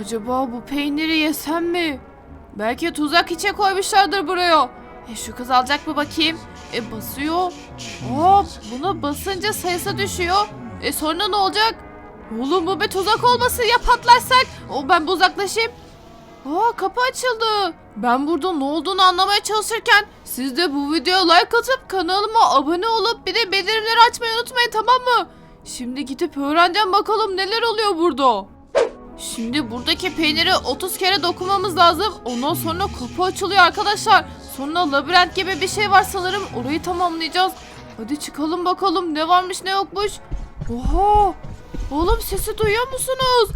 Acaba bu peyniri yesem mi? Belki tuzak içe koymuşlardır buraya. E şu kız alacak mı bakayım? E basıyor. Aa buna basınca sayısı düşüyor. E sonra ne olacak? Oğlum bu bir tuzak olmasın ya patlarsak. O ben bir uzaklaşayım. Aa kapı açıldı. Ben burada ne olduğunu anlamaya çalışırken siz de bu videoya like atıp kanalıma abone olup bir de bildirimleri açmayı unutmayın tamam mı? Şimdi gidip öğreneceğim bakalım neler oluyor burada. Şimdi buradaki peyniri 30 kere dokunmamız lazım. Ondan sonra kapı açılıyor arkadaşlar. Sonra labirent gibi bir şey var sanırım. Orayı tamamlayacağız. Hadi çıkalım bakalım ne varmış ne yokmuş. Oha! Oğlum sesi duyuyor musunuz?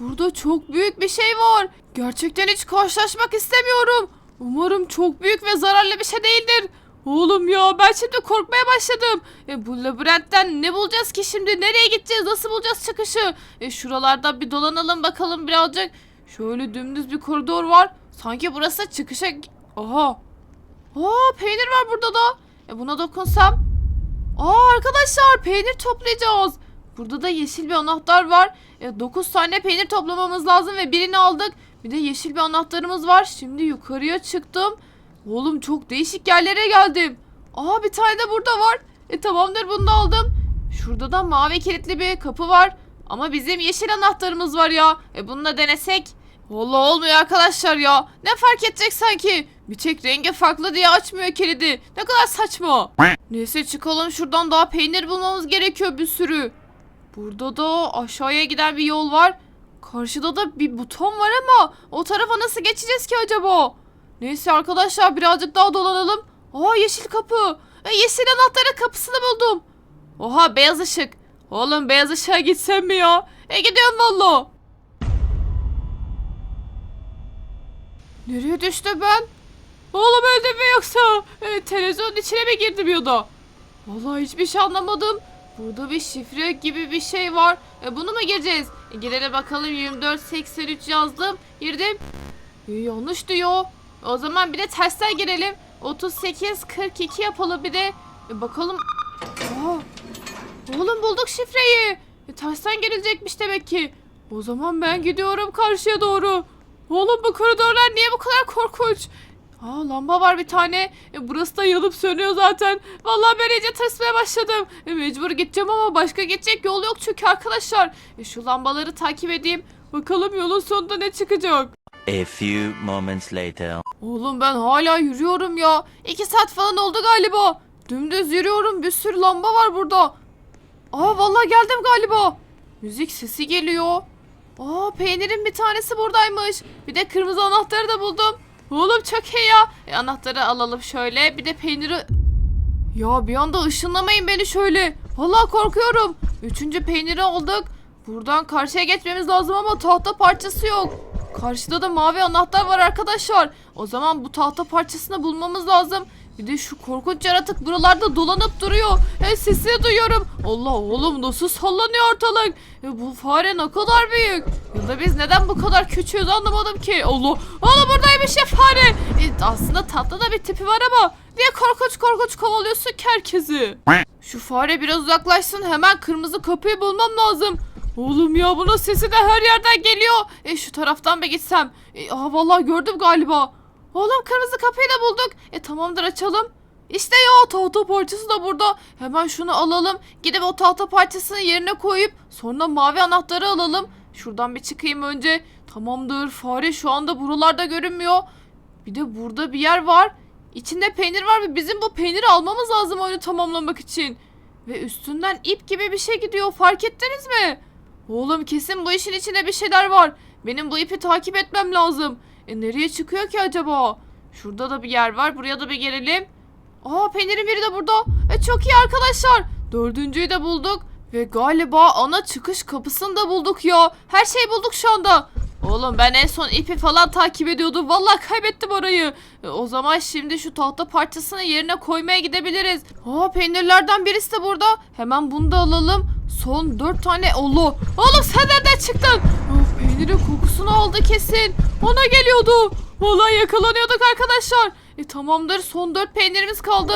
Burada çok büyük bir şey var. Gerçekten hiç karşılaşmak istemiyorum. Umarım çok büyük ve zararlı bir şey değildir. Oğlum ya ben şimdi korkmaya başladım. E, bu labirentten ne bulacağız ki şimdi? Nereye gideceğiz? Nasıl bulacağız çıkışı? E, şuralarda bir dolanalım bakalım birazcık. Şöyle dümdüz bir koridor var. Sanki burası çıkışa... Aha. Aa peynir var burada da. E, buna dokunsam. Aa arkadaşlar peynir toplayacağız. Burada da yeşil bir anahtar var. 9 tane peynir toplamamız lazım ve birini aldık. Bir de yeşil bir anahtarımız var. Şimdi yukarıya çıktım. Oğlum çok değişik yerlere geldim. Aa bir tane de burada var. E tamamdır bunu da aldım. Şurada da mavi kilitli bir kapı var. Ama bizim yeşil anahtarımız var ya. E bununla denesek. Vallahi olmuyor arkadaşlar ya. Ne fark edecek sanki? Bir tek rengi farklı diye açmıyor kilidi. Ne kadar saçma. Neyse çıkalım şuradan daha peynir bulmamız gerekiyor bir sürü. Burada da aşağıya giden bir yol var. Karşıda da bir buton var ama o tarafa nasıl geçeceğiz ki acaba? Neyse arkadaşlar birazcık daha dolanalım. Aa yeşil kapı. E, yeşil anahtarın kapısını buldum. Oha beyaz ışık. Oğlum beyaz ışığa gitsem mi ya? E gidiyorum valla. Nereye düştü ben? Oğlum öldüm mü yoksa? E, televizyonun içine mi girdim ya da? Vallahi hiçbir şey anlamadım. Burada bir şifre gibi bir şey var. E, bunu mu gireceğiz? E, girelim bakalım 2483 yazdım. Girdim. E, yanlış diyor. O zaman bir de tersten girelim. 38 42 yapalım bir de. E, bakalım. Aa, oğlum bulduk şifreyi. E, tersten girilecekmiş demek ki. O zaman ben gidiyorum karşıya doğru. Oğlum bu koridorlar niye bu kadar korkunç? Aa lamba var bir tane. E, burası da yanıp sönüyor zaten. Vallahi ben iyice tırsmaya başladım. E, mecbur gideceğim ama başka gidecek yol yok çünkü arkadaşlar. E, şu lambaları takip edeyim. Bakalım yolun sonunda ne çıkacak. A few moments later. Oğlum ben hala yürüyorum ya. İki saat falan oldu galiba. Dümdüz yürüyorum. Bir sürü lamba var burada. Aa vallahi geldim galiba. Müzik sesi geliyor. Aa peynirin bir tanesi buradaymış. Bir de kırmızı anahtarı da buldum. Oğlum çok iyi ya. E, anahtarı alalım şöyle. Bir de peyniri... Ya bir anda ışınlamayın beni şöyle. Vallahi korkuyorum. Üçüncü peyniri aldık. Buradan karşıya geçmemiz lazım ama tahta parçası yok. Karşıda da mavi anahtar var arkadaşlar. O zaman bu tahta parçasını bulmamız lazım. Bir de şu korkunç yaratık buralarda dolanıp duruyor. E, sesini duyuyorum. Allah oğlum nasıl sallanıyor ortalık. E, bu fare ne kadar büyük. Ya da biz neden bu kadar küçüğüz anlamadım ki. Allah. Allah buradaymış ya fare. E, aslında tatlı da bir tipi var ama. Niye korkunç korkunç kovalıyorsun ki herkesi? Şu fare biraz uzaklaşsın hemen kırmızı kapıyı bulmam lazım. Oğlum ya bunun sesi de her yerden geliyor. E şu taraftan mı gitsem? E, aa vallahi gördüm galiba. Oğlum kırmızı kapıyı da bulduk. E tamamdır açalım. İşte ya tahta parçası da burada. Hemen şunu alalım. Gidip o tahta parçasını yerine koyup sonra mavi anahtarı alalım. Şuradan bir çıkayım önce. Tamamdır fare şu anda buralarda görünmüyor. Bir de burada bir yer var. İçinde peynir var ve bizim bu peyniri almamız lazım oyunu tamamlamak için. Ve üstünden ip gibi bir şey gidiyor fark ettiniz mi? Oğlum kesin bu işin içinde bir şeyler var. Benim bu ipi takip etmem lazım. E nereye çıkıyor ki acaba? Şurada da bir yer var. Buraya da bir gelelim. Aa peynirin biri de burada. E çok iyi arkadaşlar. Dördüncüyü de bulduk. Ve galiba ana çıkış kapısını da bulduk ya. Her şeyi bulduk şu anda. Oğlum ben en son ipi falan takip ediyordum. Vallahi kaybettim orayı. E, o zaman şimdi şu tahta parçasını yerine koymaya gidebiliriz. Aa peynirlerden birisi de burada. Hemen bunu da alalım. Son dört tane Allah. Oğlum sen nereden çıktın? Of, peynirin kokusunu aldı kesin. Ona geliyordu. Vallahi yakalanıyorduk arkadaşlar. E tamamdır son dört peynirimiz kaldı.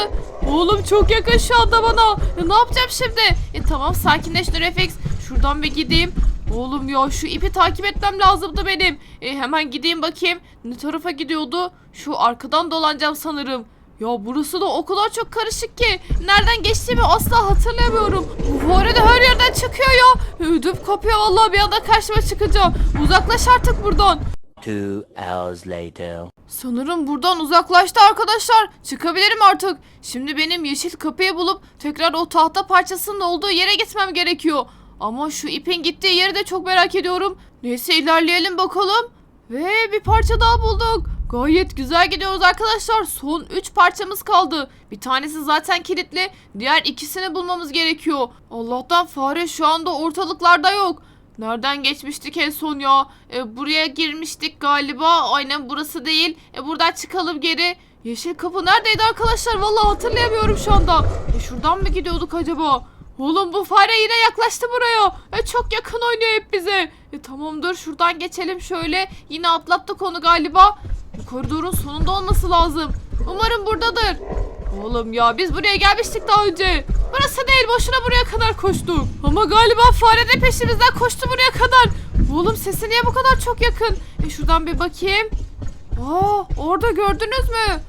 Oğlum çok yakın şu anda bana. Ya, ne yapacağım şimdi? E tamam sakinleş Nurefix. Şuradan bir gideyim. Oğlum ya şu ipi takip etmem lazımdı benim. E, hemen gideyim bakayım. Ne tarafa gidiyordu? Şu arkadan dolanacağım sanırım. Ya burası da o kadar çok karışık ki. Nereden geçtiğimi asla hatırlamıyorum. Bu fare de her yerden çıkıyor ya. Ödüm kopuyor vallahi bir anda karşıma çıkınca. Uzaklaş artık buradan. Two hours later. Sanırım buradan uzaklaştı arkadaşlar. Çıkabilirim artık. Şimdi benim yeşil kapıyı bulup tekrar o tahta parçasının olduğu yere gitmem gerekiyor. Ama şu ipin gittiği yeri de çok merak ediyorum. Neyse ilerleyelim bakalım. Ve bir parça daha bulduk. Gayet güzel gidiyoruz arkadaşlar. Son 3 parçamız kaldı. Bir tanesi zaten kilitli. Diğer ikisini bulmamız gerekiyor. Allah'tan fare şu anda ortalıklarda yok. Nereden geçmiştik en son ya? E, buraya girmiştik galiba. Aynen burası değil. E, buradan çıkalım geri. Yeşil kapı neredeydi arkadaşlar? Vallahi hatırlayamıyorum şu anda. E, şuradan mı gidiyorduk acaba? Oğlum bu fare yine yaklaştı buraya. E, çok yakın oynuyor hep bize. E, tamamdır şuradan geçelim şöyle. Yine atlattık onu galiba. Bu koridorun sonunda olması lazım. Umarım buradadır. Oğlum ya biz buraya gelmiştik daha önce. Burası değil boşuna buraya kadar koştuk. Ama galiba fare de peşimizden koştu buraya kadar. Oğlum sesi niye bu kadar çok yakın? E şuradan bir bakayım. Aa orada gördünüz mü?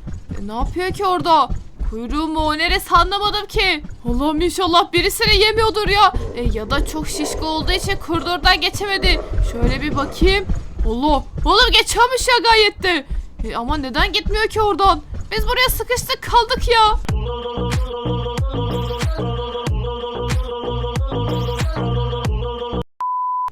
E, ne yapıyor ki orada? Kuyruğu mu o neresi anlamadım ki. Allah'ım inşallah birisini yemiyordur ya. E, ya da çok şişko olduğu için koridordan geçemedi. Şöyle bir bakayım. Allah. Oğlum geçiyormuş ya gayet de. E, ama neden gitmiyor ki oradan? Biz buraya sıkıştık kaldık ya.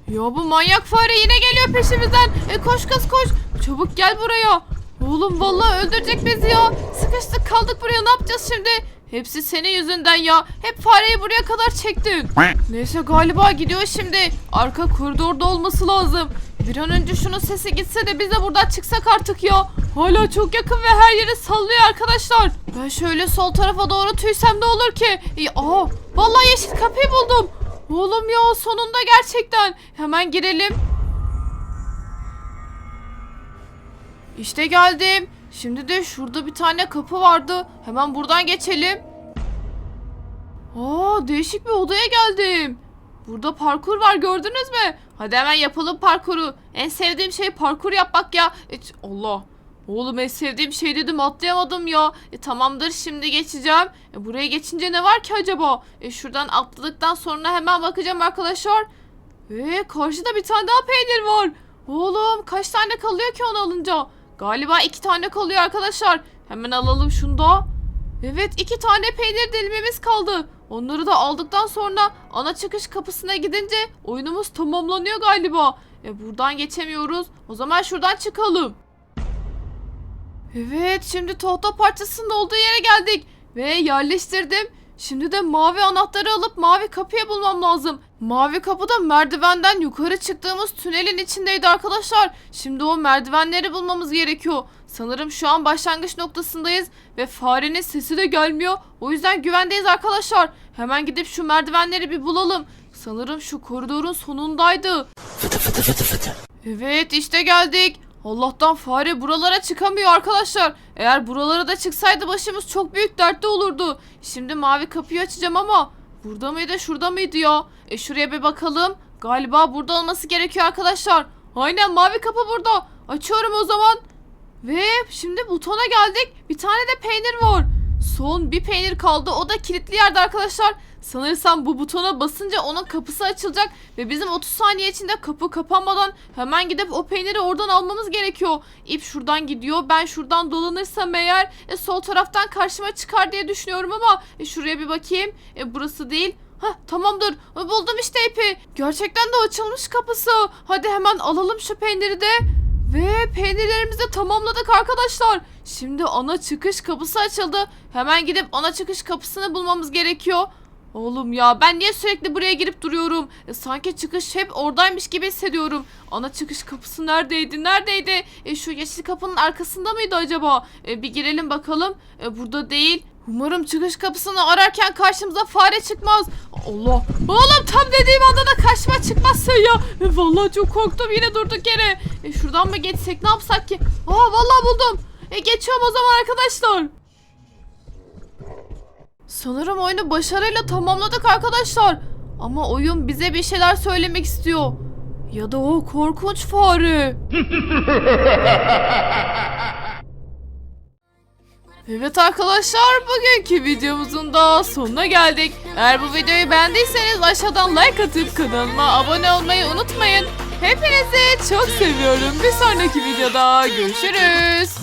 Ya bu manyak fare yine geliyor peşimizden. E koş kız koş. Çabuk gel buraya. Oğlum vallahi öldürecek bizi ya. Sıkıştık kaldık buraya ne yapacağız şimdi? Hepsi senin yüzünden ya. Hep fareyi buraya kadar çektin. Neyse galiba gidiyor şimdi. Arka koridorda olması lazım. Bir an önce şunun sesi gitse de biz de buradan çıksak artık ya. Hala çok yakın ve her yeri sallıyor arkadaşlar. Ben şöyle sol tarafa doğru tüysem ne olur ki? İyi, aa, vallahi yeşil kapıyı buldum. Oğlum ya sonunda gerçekten. Hemen girelim. İşte geldim. Şimdi de şurada bir tane kapı vardı. Hemen buradan geçelim. Aa değişik bir odaya geldim. Burada parkur var gördünüz mü? Hadi hemen yapalım parkuru. En sevdiğim şey parkur yapmak ya. E, Allah. Oğlum en sevdiğim şey dedim atlayamadım ya. E, tamamdır şimdi geçeceğim. E, buraya geçince ne var ki acaba? E, şuradan atladıktan sonra hemen bakacağım arkadaşlar. Ve karşıda bir tane daha peynir var. Oğlum kaç tane kalıyor ki onu alınca? Galiba iki tane kalıyor arkadaşlar. Hemen alalım şunu da. Evet iki tane peynir dilimimiz kaldı. Onları da aldıktan sonra ana çıkış kapısına gidince oyunumuz tamamlanıyor galiba. E buradan geçemiyoruz. O zaman şuradan çıkalım. Evet şimdi tahta parçasının olduğu yere geldik. Ve yerleştirdim. Şimdi de mavi anahtarı alıp mavi kapıyı bulmam lazım. Mavi kapı da merdivenden yukarı çıktığımız tünelin içindeydi arkadaşlar. Şimdi o merdivenleri bulmamız gerekiyor. Sanırım şu an başlangıç noktasındayız ve farenin sesi de gelmiyor. O yüzden güvendeyiz arkadaşlar. Hemen gidip şu merdivenleri bir bulalım. Sanırım şu koridorun sonundaydı. Evet işte geldik. Allah'tan fare buralara çıkamıyor arkadaşlar. Eğer buralara da çıksaydı başımız çok büyük dertte olurdu. Şimdi mavi kapıyı açacağım ama burada mıydı şurada mıydı ya? E şuraya bir bakalım. Galiba burada olması gerekiyor arkadaşlar. Aynen mavi kapı burada. Açıyorum o zaman. Ve şimdi butona geldik. Bir tane de peynir var. Son bir peynir kaldı. O da kilitli yerde arkadaşlar. Sanırsam bu butona basınca onun kapısı açılacak ve bizim 30 saniye içinde kapı kapanmadan hemen gidip o peyniri oradan almamız gerekiyor. İp şuradan gidiyor. Ben şuradan dolanırsam eğer e, sol taraftan karşıma çıkar diye düşünüyorum ama e, şuraya bir bakayım. E, burası değil. Hah tamamdır. E, Buldum işte ipi. Gerçekten de açılmış kapısı. Hadi hemen alalım şu peyniri de. Ve peynirlerimizi tamamladık arkadaşlar. Şimdi ana çıkış kapısı açıldı. Hemen gidip ana çıkış kapısını bulmamız gerekiyor. Oğlum ya ben niye sürekli buraya girip duruyorum? E, sanki çıkış hep oradaymış gibi hissediyorum. Ana çıkış kapısı neredeydi? Neredeydi? E, şu yeşil kapının arkasında mıydı acaba? E, bir girelim bakalım. E, burada değil. Umarım çıkış kapısını ararken karşımıza fare çıkmaz. Allah. Oğlum tam dediğim anda da karşıma çıkmazsın ya. E, vallahi çok korktum yine durduk yere. E, şuradan mı geçsek ne yapsak ki? Aa vallahi buldum. E, geçiyorum o zaman arkadaşlar. Sanırım oyunu başarıyla tamamladık arkadaşlar. Ama oyun bize bir şeyler söylemek istiyor. Ya da o korkunç fare. Evet arkadaşlar bugünkü videomuzun da sonuna geldik. Eğer bu videoyu beğendiyseniz aşağıdan like atıp kanalıma abone olmayı unutmayın. Hepinizi çok seviyorum. Bir sonraki videoda görüşürüz.